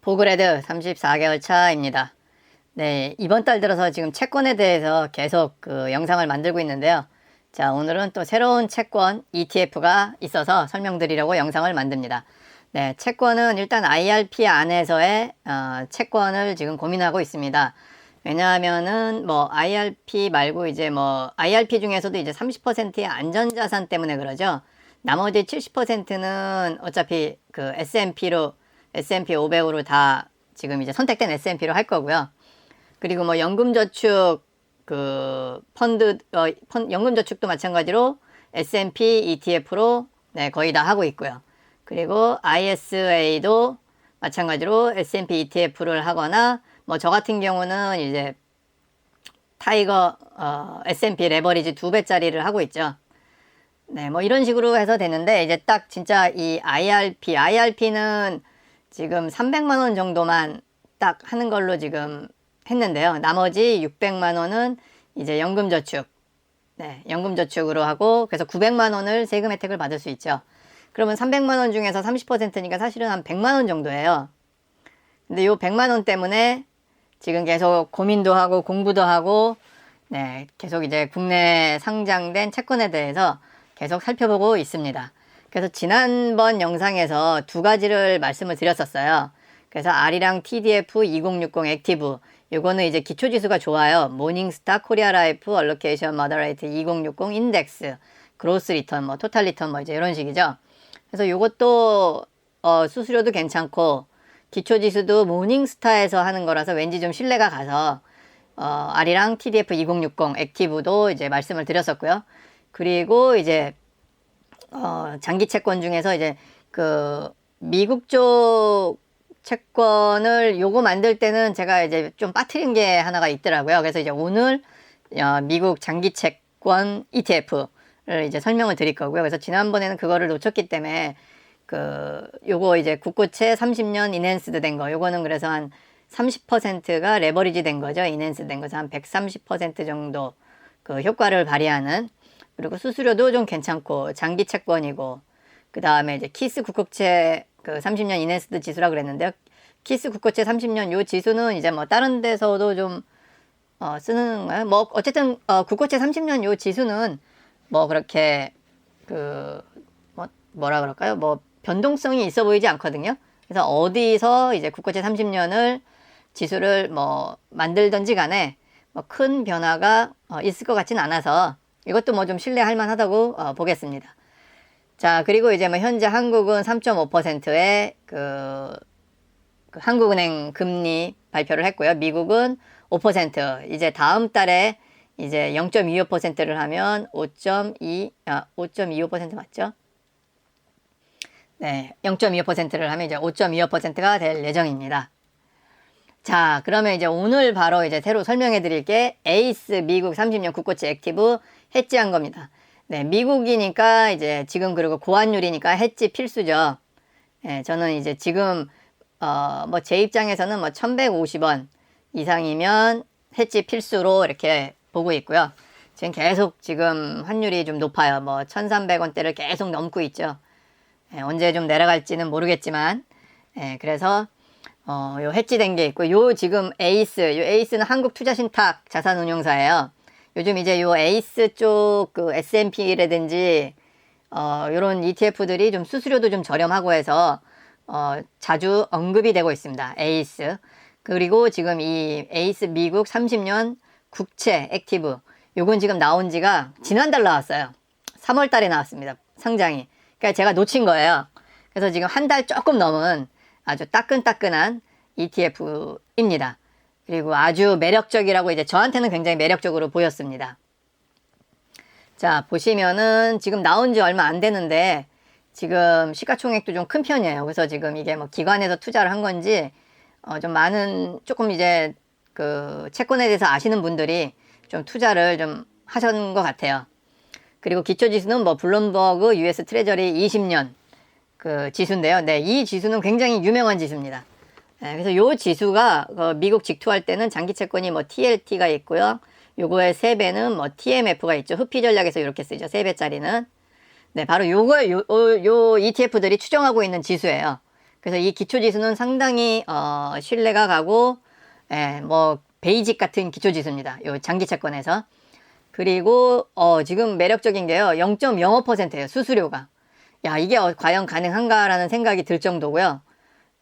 보그레드 34개월 차입니다. 네, 이번 달 들어서 지금 채권에 대해서 계속 그 영상을 만들고 있는데요. 자, 오늘은 또 새로운 채권 ETF가 있어서 설명드리려고 영상을 만듭니다. 네, 채권은 일단 IRP 안에서의 어, 채권을 지금 고민하고 있습니다. 왜냐하면은 뭐 IRP 말고 이제 뭐 IRP 중에서도 이제 30%의 안전자산 때문에 그러죠. 나머지 70%는 어차피 그 S&P로 S&P 500으로 다 지금 이제 선택된 S&P로 할 거고요. 그리고 뭐 연금저축 그 펀드 어, 펀, 연금저축도 마찬가지로 S&P ETF로 네, 거의 다 하고 있고요. 그리고 ISA도 마찬가지로 S&P ETF를 하거나 뭐 저 같은 경우는 이제 타이거 어, S&P 레버리지 두 배짜리를 하고 있죠. 네, 뭐 이런 식으로 해서 되는데 이제 딱 진짜 이 IRP, IRP는 지금 300만 원 정도만 딱 하는 걸로 지금 했는데요. 나머지 600만 원은 이제 연금저축, 네, 연금저축으로 하고 그래서 900만 원을 세금 혜택을 받을 수 있죠. 그러면 300만 원 중에서 30%니까 사실은 한 100만 원 정도예요. 근데 요 100만 원 때문에 지금 계속 고민도 하고 공부도 하고 네, 계속 이제 국내 상장된 채권에 대해서 계속 살펴보고 있습니다. 그래서 지난번 영상에서 두 가지를 말씀을 드렸었어요. 그래서 R이랑 TDF 2060 액티브 요거는 이제 기초지수가 좋아요. 모닝스타 코리아 라이프 얼로케이션 마더레이트 2060 인덱스 그로스 리턴 뭐 토탈 리턴 뭐 이제 이런 식이죠. 그래서 요것도 어, 수수료도 괜찮고 기초지수도 모닝스타에서 하는 거라서 왠지 좀 신뢰가 가서 어, R이랑 TDF 2060 액티브도 이제 말씀을 드렸었고요. 그리고 이제 어, 장기 채권 중에서 이제 그 미국 쪽 채권을 요거 만들 때는 제가 이제 좀 빠뜨린 게 하나가 있더라고요. 그래서 이제 오늘 어, 미국 장기 채권 ETF를 이제 설명을 드릴 거고요. 그래서 지난번에는 그거를 놓쳤기 때문에 그 요거 이제 국고채 30년 인핸스드 된 거. 요거는 그래서 한 30%가 레버리지 된 거죠. 인핸스 된 거죠. 한 130% 정도 그 효과를 발휘하는 그리고 수수료도 좀 괜찮고 장기 채권이고 그 다음에 이제 키스 국고채 그 30년 이네스드 지수라 그랬는데요. 키스 국고채 30년 요 지수는 이제 뭐 다른 데서도 좀 어, 쓰는 거예요. 뭐 어쨌든 어, 국고채 30년 요 지수는 뭐 그렇게 그 뭐, 뭐라 그럴까요? 뭐 변동성이 있어 보이지 않거든요. 그래서 어디서 이제 국고채 30년을 지수를 뭐 만들든지 간에 뭐 큰 변화가 어, 있을 것 같지는 않아서 이것도 뭐 좀 신뢰할 만하다고 어, 보겠습니다. 자, 그리고 이제 뭐 현재 한국은 3.5%의 그, 그 한국은행 금리 발표를 했고요. 미국은 5%. 이제 다음 달에 이제 0.25%를 하면 5.2, 아, 5.25% 맞죠? 네, 0.25%를 하면 이제 5.25%가 될 예정입니다. 자, 그러면 이제 오늘 바로 이제 새로 설명해 드릴 게 에이스 미국 30년 국고채 액티브 해지한 겁니다. 네, 미국이니까 이제 지금 그리고 고환율이니까 해지 필수죠. 네, 저는 이제 지금 어, 뭐 제 입장에서는 뭐 1150원 이상이면 해지 필수로 이렇게 보고 있고요. 지금 계속 지금 환율이 좀 높아요. 뭐 1300원대를 계속 넘고 있죠. 네, 언제 좀 내려갈지는 모르겠지만, 네, 그래서 어, 요 해지된 게 있고, 요 지금 에이스, 요 에이스는 한국투자신탁 자산운용사예요. 요즘 이제 요 에이스 쪽 그 S&P라든지 어, 요런 ETF들이 좀 수수료도 좀 저렴하고 해서 어, 자주 언급이 되고 있습니다. 에이스. 그리고 지금 이 에이스 미국 30년 국채 액티브. 요건 지금 나온 지가 지난달 나왔어요. 3월 달에 나왔습니다. 상장이. 그러니까 제가 놓친 거예요. 그래서 지금 한 달 조금 넘은 아주 따끈따끈한 ETF입니다. 그리고 아주 매력적이라고 이제 저한테는 굉장히 매력적으로 보였습니다. 자, 보시면은 지금 나온 지 얼마 안 되는데 지금 시가총액도 좀 큰 편이에요. 그래서 지금 이게 뭐 기관에서 투자를 한 건지 어, 좀 많은 조금 이제 그 채권에 대해서 아시는 분들이 좀 투자를 좀 하신 것 같아요. 그리고 기초지수는 뭐 블룸버그 US 트레저리 20년 그 지수인데요. 네, 이 지수는 굉장히 유명한 지수입니다. 네, 그래서 요 지수가 그 미국 직투할 때는 장기 채권이 뭐 TLT가 있고요. 요거의 세배는 뭐 TMF가 있죠. 흡피 전략에서 이렇게 쓰죠. 세배짜리는 네, 바로 요걸 요, 요 ETF들이 추정하고 있는 지수예요. 그래서 이 기초 지수는 상당히 어, 신뢰가 가고 예, 뭐 베이직 같은 기초 지수입니다. 요 장기 채권에서 그리고 어, 지금 매력적인 게요. 0.05%예요. 수수료가. 야, 이게 어, 과연 가능한가라는 생각이 들 정도고요.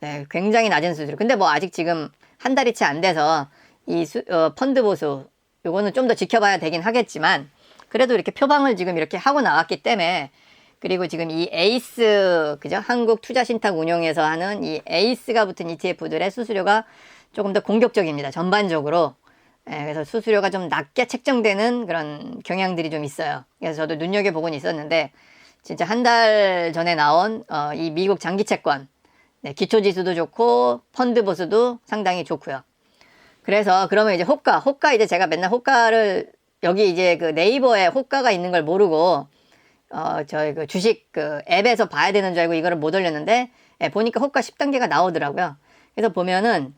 네, 굉장히 낮은 수수료. 근데 뭐 아직 지금 한 달이 채 안 돼서 이 수, 어, 펀드 보수 요거는 좀 더 지켜봐야 되긴 하겠지만 그래도 이렇게 표방을 지금 이렇게 하고 나왔기 때문에 그리고 지금 이 에이스 그죠? 한국 투자신탁 운용에서 하는 이 에이스가 붙은 ETF들의 수수료가 조금 더 공격적입니다 전반적으로. 예, 그래서 수수료가 좀 낮게 책정되는 그런 경향들이 좀 있어요. 그래서 저도 눈여겨 보곤 있었는데 진짜 한 달 전에 나온 어, 이 미국 장기 채권 네, 기초 지수도 좋고 펀드 보수도 상당히 좋고요. 그래서 그러면 이제 호가, 호가 이제 제가 맨날 호가를 여기 이제 그 네이버에 호가가 있는 걸 모르고 어 저희 그 주식 그 앱에서 봐야 되는 줄 알고 이거를 못 올렸는데 예, 보니까 호가 10단계가 나오더라고요. 그래서 보면은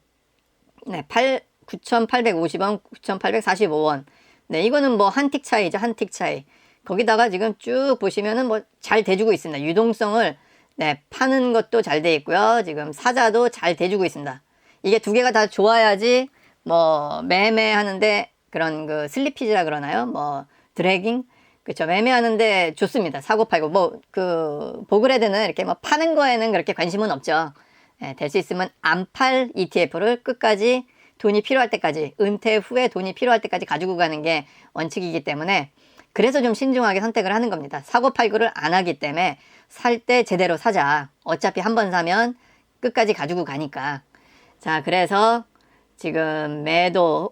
네, 8 9,850원, 9,845원. 네, 이거는 뭐 한 틱 차이죠. 한 틱 차이. 거기다가 지금 쭉 보시면은 뭐 잘 대주고 있습니다. 유동성을 네, 파는 것도 잘 돼 있고요. 지금 사자도 잘 대주고 있습니다. 이게 두 개가 다 좋아야지 뭐 매매하는데 그런 그 슬리피지라 그러나요? 뭐 드래깅 그렇죠. 매매하는데 좋습니다. 사고 팔고 뭐 그 보그레드는 이렇게 뭐 파는 거에는 그렇게 관심은 없죠. 예, 될 수 있으면 안 팔 ETF를 끝까지 돈이 필요할 때까지 은퇴 후에 돈이 필요할 때까지 가지고 가는 게 원칙이기 때문에 그래서 좀 신중하게 선택을 하는 겁니다. 사고 팔고를 안 하기 때문에 살 때 제대로 사자. 어차피 한 번 사면 끝까지 가지고 가니까. 자, 그래서 지금 매도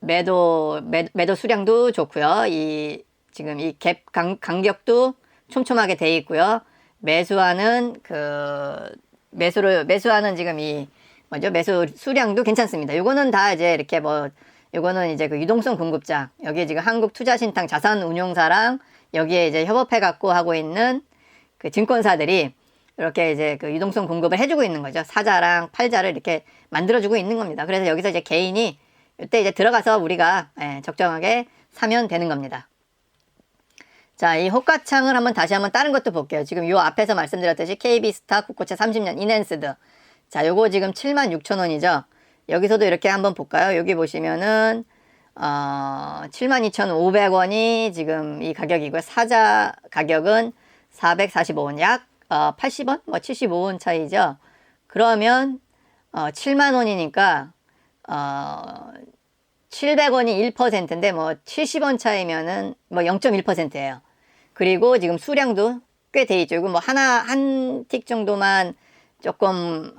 매도 매, 매도 수량도 좋고요. 이 지금 이 갭 간격도 촘촘하게 돼 있고요. 매수하는 그 매수를 매수하는 지금 이 뭐죠? 매수 수량도 괜찮습니다. 요거는 다 이제 이렇게 뭐 요거는 이제 그 유동성 공급자. 여기에 지금 한국 투자신탁 자산운용사랑 여기에 이제 협업해 갖고 하고 있는 그 증권사들이 이렇게 이제 그 유동성 공급을 해주고 있는 거죠. 사자랑 팔자를 이렇게 만들어주고 있는 겁니다. 그래서 여기서 이제 개인이 이때 이제 들어가서 우리가 예, 적정하게 사면 되는 겁니다. 자, 이 호가창을 한번 다시 한번 다른 것도 볼게요. 지금 요 앞에서 말씀드렸듯이 KB스타 국고채 30년 이넨스드. 자, 요거 지금 76,000원이죠. 여기서도 이렇게 한번 볼까요? 여기 보시면은 어, 72,500원이 지금 이 가격이고요. 사자 가격은 445원, 약 어, 80원, 뭐 75원 차이죠. 그러면 어, 7만 원이니까 어, 700원이 1%인데 뭐 70원 차이면은 뭐 0.1%예요. 그리고 지금 수량도 꽤 돼 있죠. 이거 뭐 하나 한 틱 정도만 조금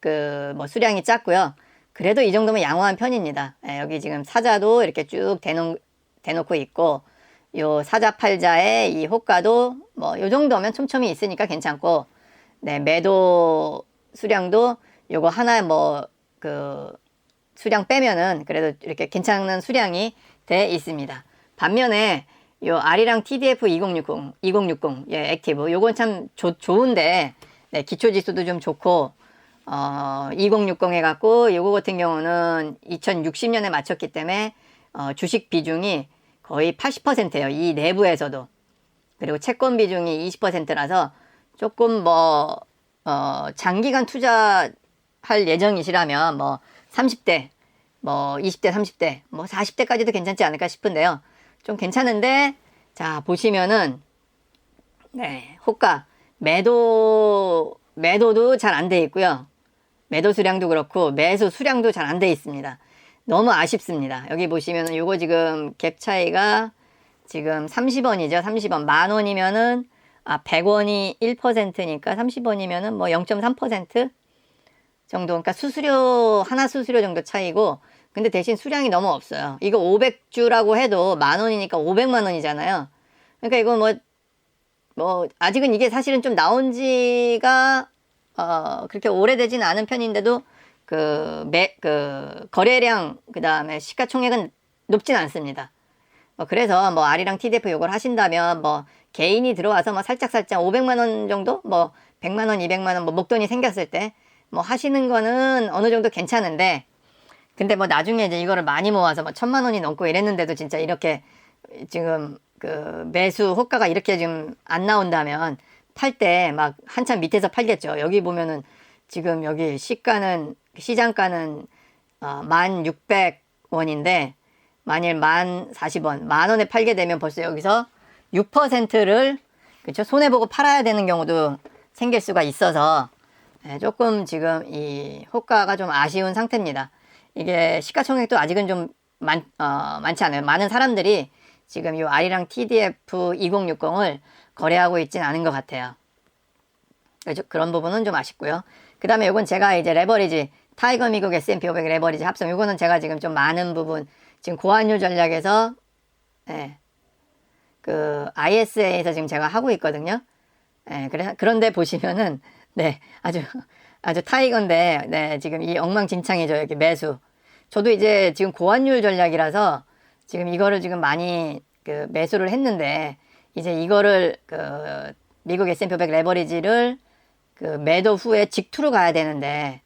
그 뭐 수량이 작고요. 그래도 이 정도면 양호한 편입니다. 예, 여기 지금 사자도 이렇게 쭉 대놓, 대놓고 있고 요 사자 팔자의 이 호가도 뭐 요 정도면 촘촘히 있으니까 괜찮고 네 매도 수량도 요거 하나 뭐 그 수량 빼면은 그래도 이렇게 괜찮은 수량이 돼 있습니다. 반면에 요 R이랑 TDF 2060, 2060, 예, 액티브. 요건 참 조, 좋은데, 네, 기초 지수도 좀 좋고, 어, 2060 해갖고, 요거 같은 경우는 2060년에 맞췄기 때문에, 어, 주식 비중이 거의 80%예요. 이 내부에서도. 그리고 채권 비중이 20%라서 조금 뭐, 어, 장기간 투자할 예정이시라면 뭐 30대, 뭐 20대, 30대, 뭐 40대까지도 괜찮지 않을까 싶은데요. 좀 괜찮은데, 자, 보시면은, 네, 호가, 매도, 매도도 잘 안 돼 있고요. 매도 수량도 그렇고, 매수 수량도 잘 안 돼 있습니다. 너무 아쉽습니다. 여기 보시면은 요거 지금 갭 차이가 지금 30원이죠. 30원. 만 원이면은 아 100원이 1%니까 30원이면은 뭐 0.3% 정도. 그러니까 수수료 하나 수수료 정도 차이고 근데 대신 수량이 너무 없어요. 이거 500주라고 해도 만 원이니까 500만 원이잖아요. 그러니까 이거 뭐, 뭐, 아직은 이게 사실은 좀 나온 지가, 어, 그렇게 오래되지는 않은 편인데도 그, 매, 그, 거래량, 그 다음에 시가총액은 높진 않습니다. 뭐 그래서 뭐 R이랑 TDF 요걸 하신다면 뭐 개인이 들어와서 뭐 살짝살짝 500만 원 정도? 뭐 100만 원, 200만 원 뭐 목돈이 생겼을 때 뭐 하시는 거는 어느 정도 괜찮은데 근데 뭐 나중에 이제 이거를 많이 모아서 뭐 천만 원이 넘고 이랬는데도 진짜 이렇게 지금 그 매수 호가가 이렇게 지금 안 나온다면 팔 때 막 한참 밑에서 팔겠죠. 여기 보면은 지금 여기 시가는 시장가는 어, 1,600원인데 만일 만 40원, 만 원에 팔게 되면 벌써 여기서 6%를 그렇죠 손해 보고 팔아야 되는 경우도 생길 수가 있어서 예, 조금 지금 이 호가가 좀 아쉬운 상태입니다. 이게 시가총액도 아직은 좀 많, 어, 많지 않아요. 많은 사람들이 지금 이 아리랑 TDF 2060을 거래하고 있진 않은 것 같아요. 그런 부분은 좀 아쉽고요. 그 다음에 이건 제가 이제 레버리지 타이거 미국 S&P 500 레버리지 합성 이거는 제가 지금 좀 많은 부분 지금 고환율 전략에서 예, 그 ISA에서 지금 제가 하고 있거든요. 예, 그래 그런데 보시면은 네 아주 아주 타이거인데 네 지금 이 엉망진창이죠 여기 매수. 저도 이제 지금 고환율 전략이라서 지금 이거를 지금 많이 그 매수를 했는데 이제 이거를 그 미국 S&P 500 레버리지를 그 매도 후에 직투로 가야 되는데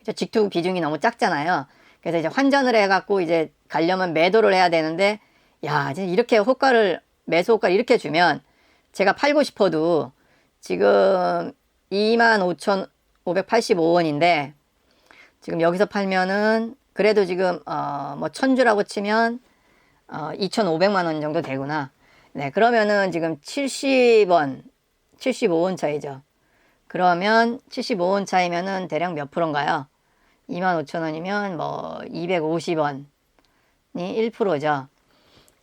그죠? 직투 비중이 너무 작잖아요. 그래서 이제 환전을 해갖고 이제 가려면 매도를 해야 되는데 야 이제 이렇게 호가를 매수 호가를 이렇게 주면 제가 팔고 싶어도 지금 25,585원인데 지금 여기서 팔면은 그래도 지금 어 뭐 천주라고 치면 어 2,500만 원 정도 되구나. 네 그러면은 지금 70원 75원 차이죠. 그러면 75원 차이면은 대략 몇 프로인가요? 25,000원이면 뭐 250원이 1%죠.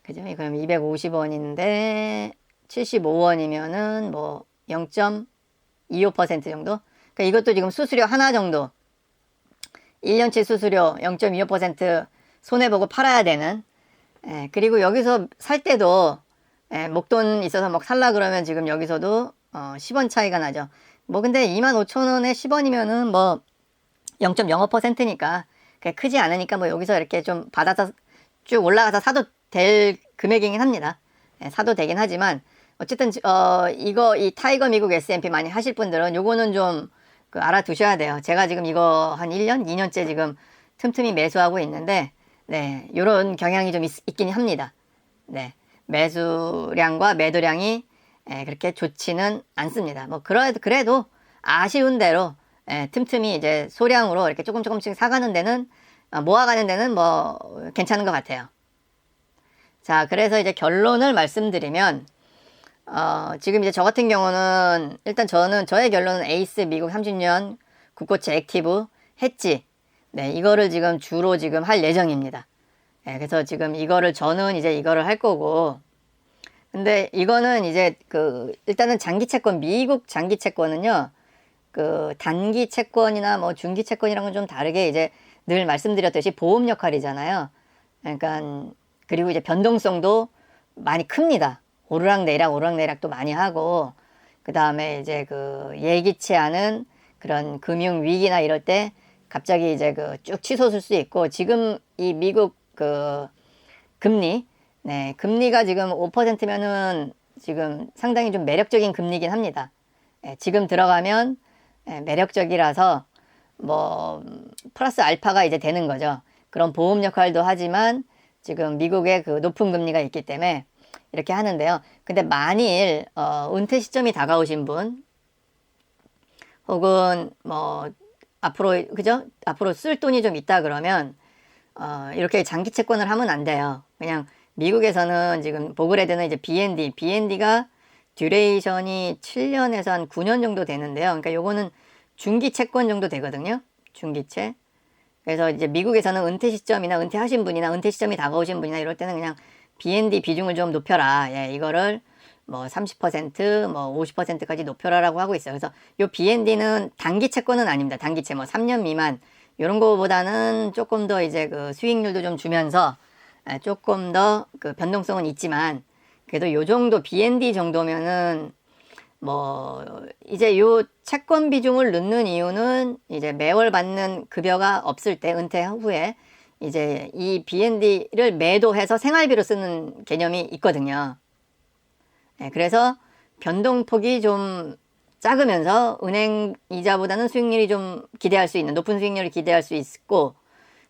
그죠? 그럼 250원인데 75원이면은 뭐 0.25% 정도? 그러니까 이것도 지금 수수료 하나 정도 1년치 수수료 0.25% 손해보고 팔아야 되는 예, 그리고 여기서 살 때도 예, 목돈 있어서 막 살라 그러면 지금 여기서도 어, 10원 차이가 나죠. 뭐 근데 25,000원에 10원이면은 뭐 0.05%니까 크지 않으니까 뭐 여기서 이렇게 좀 받아서 쭉 올라가서 사도 될 금액이긴 합니다. 예, 사도 되긴 하지만 어쨌든 어 이거 이 타이거 미국 S&P 많이 하실 분들은 요거는 좀 그 알아두셔야 돼요. 제가 지금 이거 한 1년, 2년째 지금 틈틈이 매수하고 있는데 네, 요런 경향이 좀 있, 있긴 합니다. 네. 매수량과 매도량이 예, 그렇게 좋지는 않습니다. 뭐 그래도 그래도 아쉬운 대로 예, 틈틈이 이제 소량으로 이렇게 조금 조금씩 사가는 데는 어, 모아가는 데는 뭐 괜찮은 것 같아요. 자, 그래서 이제 결론을 말씀드리면 어, 지금 이제 저 같은 경우는 일단 저는 저의 결론은 에이스 미국 30년 국고채 액티브 했지. 네, 이거를 지금 주로 지금 할 예정입니다. 네, 그래서 지금 이거를 저는 이제 이거를 할 거고 근데 이거는 이제 그 일단은 장기 채권 미국 장기 채권은요. 그 단기 채권이나 뭐 중기 채권이랑은 좀 다르게 이제 늘 말씀드렸듯이 보험 역할이잖아요. 그러니까 그리고 이제 변동성도 많이 큽니다. 오르락내리락 오르락내리락도 많이 하고 그 다음에 이제 그 예기치 않은 그런 금융 위기나 이럴 때 갑자기 이제 그 쭉 치솟을 수 있고 지금 이 미국 그 금리 네 금리가 지금 5%면은 지금 상당히 좀 매력적인 금리긴 합니다. 네, 지금 들어가면 네, 매력적이라서 뭐 플러스 알파가 이제 되는 거죠. 그런 보험 역할도 하지만 지금 미국의 그 높은 금리가 있기 때문에 이렇게 하는데요. 근데 만일 어, 은퇴 시점이 다가오신 분 혹은 뭐 앞으로 그죠? 앞으로 쓸 돈이 좀 있다 그러면 어, 이렇게 장기 채권을 하면 안 돼요. 그냥 미국에서는 지금 보그레드는 이제 BND, BND가 듀레이션이 7년에서 한 9년 정도 되는데요. 그러니까 요거는 중기 채권 정도 되거든요. 중기채. 그래서 이제 미국에서는 은퇴 시점이나 은퇴하신 분이나 은퇴 시점이 다가오신 분이나 이럴 때는 그냥 BND 비중을 좀 높여라. 예, 이거를 뭐 30%, 뭐 50%까지 높여라라고 하고 있어요. 그래서 요 BND는 단기 채권은 아닙니다. 단기채 뭐 3년 미만 요런 거보다는 조금 더 이제 그 수익률도 좀 주면서 예, 조금 더 그 변동성은 있지만 그래도 요 정도 BND 정도면은 뭐 이제 요 채권 비중을 넣는 이유는 이제 매월 받는 급여가 없을 때 은퇴 후에 이제 이 BND를 매도해서 생활비로 쓰는 개념이 있거든요. 네, 그래서 변동폭이 좀 작으면서 은행 이자보다는 수익률이 좀 기대할 수 있는 높은 수익률을 기대할 수 있고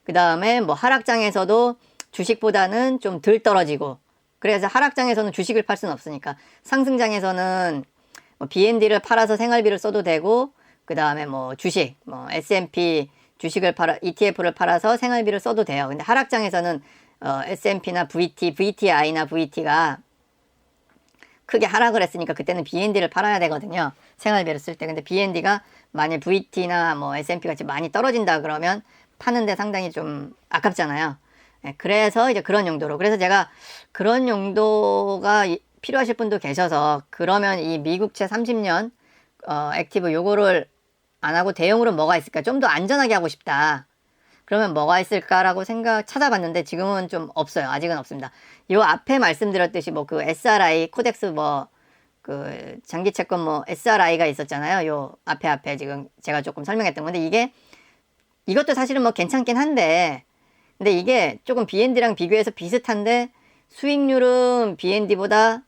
그 다음에 뭐 하락장에서도 주식보다는 좀 덜 떨어지고 그래서 하락장에서는 주식을 팔 수는 없으니까 상승장에서는 뭐 BND를 팔아서 생활비를 써도 되고 그 다음에 뭐 주식, 뭐 S&P 주식을 팔아 ETF를 팔아서 생활비를 써도 돼요. 근데 하락장에서는 어, S&P나 VT, VTI나 VT가 크게 하락을 했으니까 그때는 BND를 팔아야 되거든요. 생활비를 쓸 때. 근데 BND가 만약 VT나 뭐 S&P 같이 많이 떨어진다 그러면 파는데 상당히 좀 아깝잖아요. 예, 그래서 이제 그런 용도로. 그래서 제가 그런 용도가 이- 필요하실 분도 계셔서 그러면 이 미국채 30년 어, 액티브 요거를 안 하고 대용으로 뭐가 있을까? 좀 더 안전하게 하고 싶다. 그러면 뭐가 있을까라고 생각 찾아봤는데 지금은 좀 없어요. 아직은 없습니다. 요 앞에 말씀드렸듯이 뭐 그 SRI 코덱스 뭐 그 장기 채권 뭐 SRI가 있었잖아요. 요 앞에 앞에 지금 제가 조금 설명했던 건데 이게 이것도 사실은 뭐 괜찮긴 한데 근데 이게 조금 BND랑 비교해서 비슷한데 수익률은 BND보다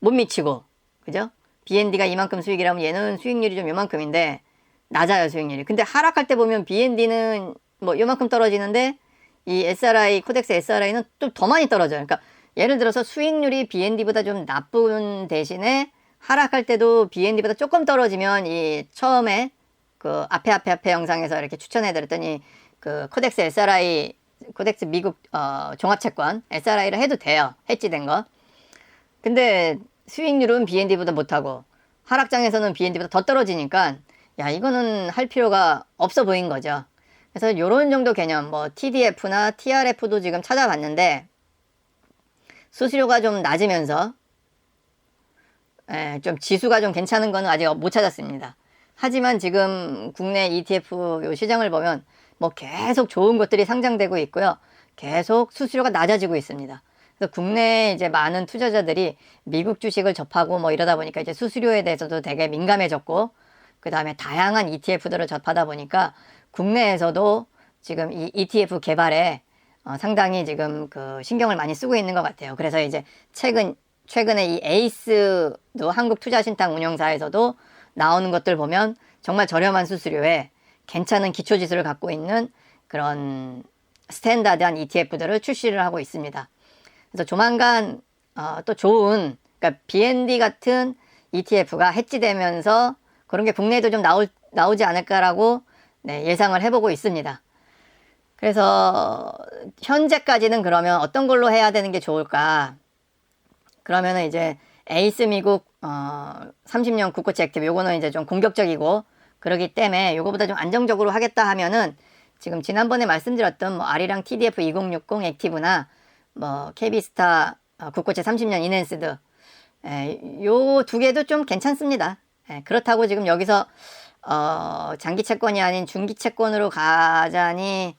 못 미치고 그죠? BND가 이만큼 수익이라면 얘는 수익률이 좀 요만큼인데 낮아요 수익률이. 근데 하락할 때 보면 BND는 뭐 요만큼 떨어지는데 이 SRI 코덱스 SRI는 좀 더 많이 떨어져요. 그러니까 예를 들어서 수익률이 BND보다 좀 나쁜 대신에 하락할 때도 BND보다 조금 떨어지면 이 처음에 그 앞에 앞에 앞에 영상에서 이렇게 추천해 드렸더니 그 코덱스 SRI 코덱스 미국 어, 종합채권 SRI를 해도 돼요. 해지된 거. 근데 수익률은 BND보다 못하고 하락장에서는 BND보다 더 떨어지니까 야 이거는 할 필요가 없어 보인 거죠. 그래서 요런 정도 개념 뭐 TDF나 TRF도 지금 찾아봤는데 수수료가 좀 낮으면서 예, 좀 지수가 좀 괜찮은 거는 아직 못 찾았습니다. 하지만 지금 국내 ETF 요 시장을 보면 뭐 계속 좋은 것들이 상장되고 있고요. 계속 수수료가 낮아지고 있습니다. 그래서 국내 이제 많은 투자자들이 미국 주식을 접하고 뭐 이러다 보니까 이제 수수료에 대해서도 되게 민감해졌고 그 다음에 다양한 ETF들을 접하다 보니까 국내에서도 지금 이 ETF 개발에 어, 상당히 지금 그 신경을 많이 쓰고 있는 것 같아요. 그래서 이제 최근 최근에 이 에이스도 한국 투자신탁 운영사에서도 나오는 것들 보면 정말 저렴한 수수료에 괜찮은 기초 지수를 갖고 있는 그런 스탠다드한 ETF들을 출시를 하고 있습니다. 그래서 조만간 어, 또 좋은 그러니까 BND 같은 ETF가 해지되면서 그런 게 국내에도 좀 나올, 나오지 않을까라고 네, 예상을 해보고 있습니다. 그래서 현재까지는 그러면 어떤 걸로 해야 되는 게 좋을까? 그러면은 이제 에이스 미국 어 30년 국고채 액티브 요거는 이제 좀 공격적이고 그러기 때문에 요거보다 좀 안정적으로 하겠다 하면은 지금 지난번에 말씀드렸던 뭐 아리랑 TDF 2060 액티브나 뭐 KB스타 어, 국고채 30년 이넨스드 요 두 개도 좀 괜찮습니다. 예, 그렇다고 지금 여기서 어 장기 채권이 아닌 중기 채권으로 가자니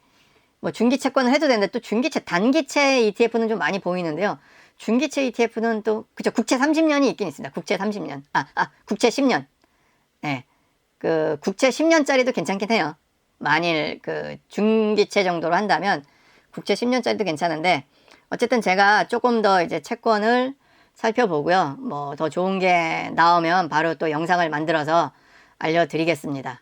뭐 중기 채권을 해도 되는데 또 중기채 단기채 ETF는 좀 많이 보이는데요. 중기채 ETF는 또 그죠 국채 30년이 있긴 있습니다. 국채 30년. 아, 아 국채 10년. 예. 그 국채 10년짜리도 괜찮긴 해요. 만일 그 중기채 정도로 한다면 국채 10년짜리도 괜찮은데 어쨌든 제가 조금 더 이제 채권을 살펴보고요. 뭐 더 좋은 게 나오면 바로 또 영상을 만들어서 알려드리겠습니다.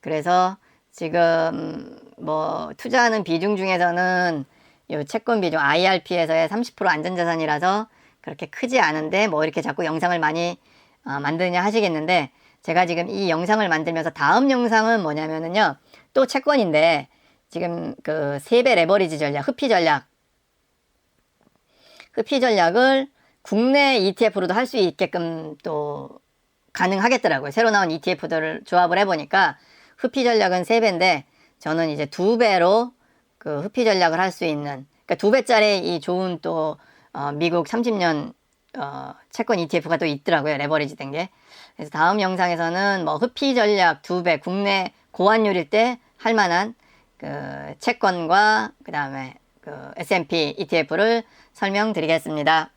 그래서 지금 뭐 투자하는 비중 중에서는 요 채권 비중 IRP에서의 30% 안전자산이라서 그렇게 크지 않은데 뭐 이렇게 자꾸 영상을 많이 어, 만드냐 하시겠는데 제가 지금 이 영상을 만들면서 다음 영상은 뭐냐면은요 또 채권인데 지금 그 세배 레버리지 전략 흡피 전략 흡피 전략을 국내 ETF로도 할 수 있게끔 또 가능하겠더라고요. 새로 나온 ETF들을 조합을 해보니까 흡피 전략은 세배인데 저는 이제 두 배로 그 흡피 전략을 할 수 있는 그러니까 두 배짜리 이 좋은 또 어, 미국 30년 어, 채권 ETF가 또 있더라고요. 레버리지 된 게. 그래서 다음 영상에서는 뭐 흡피 전략 두배 국내 고환율일 때 할 만한 그 채권과 그다음에 그 S&P ETF를 설명드리겠습니다.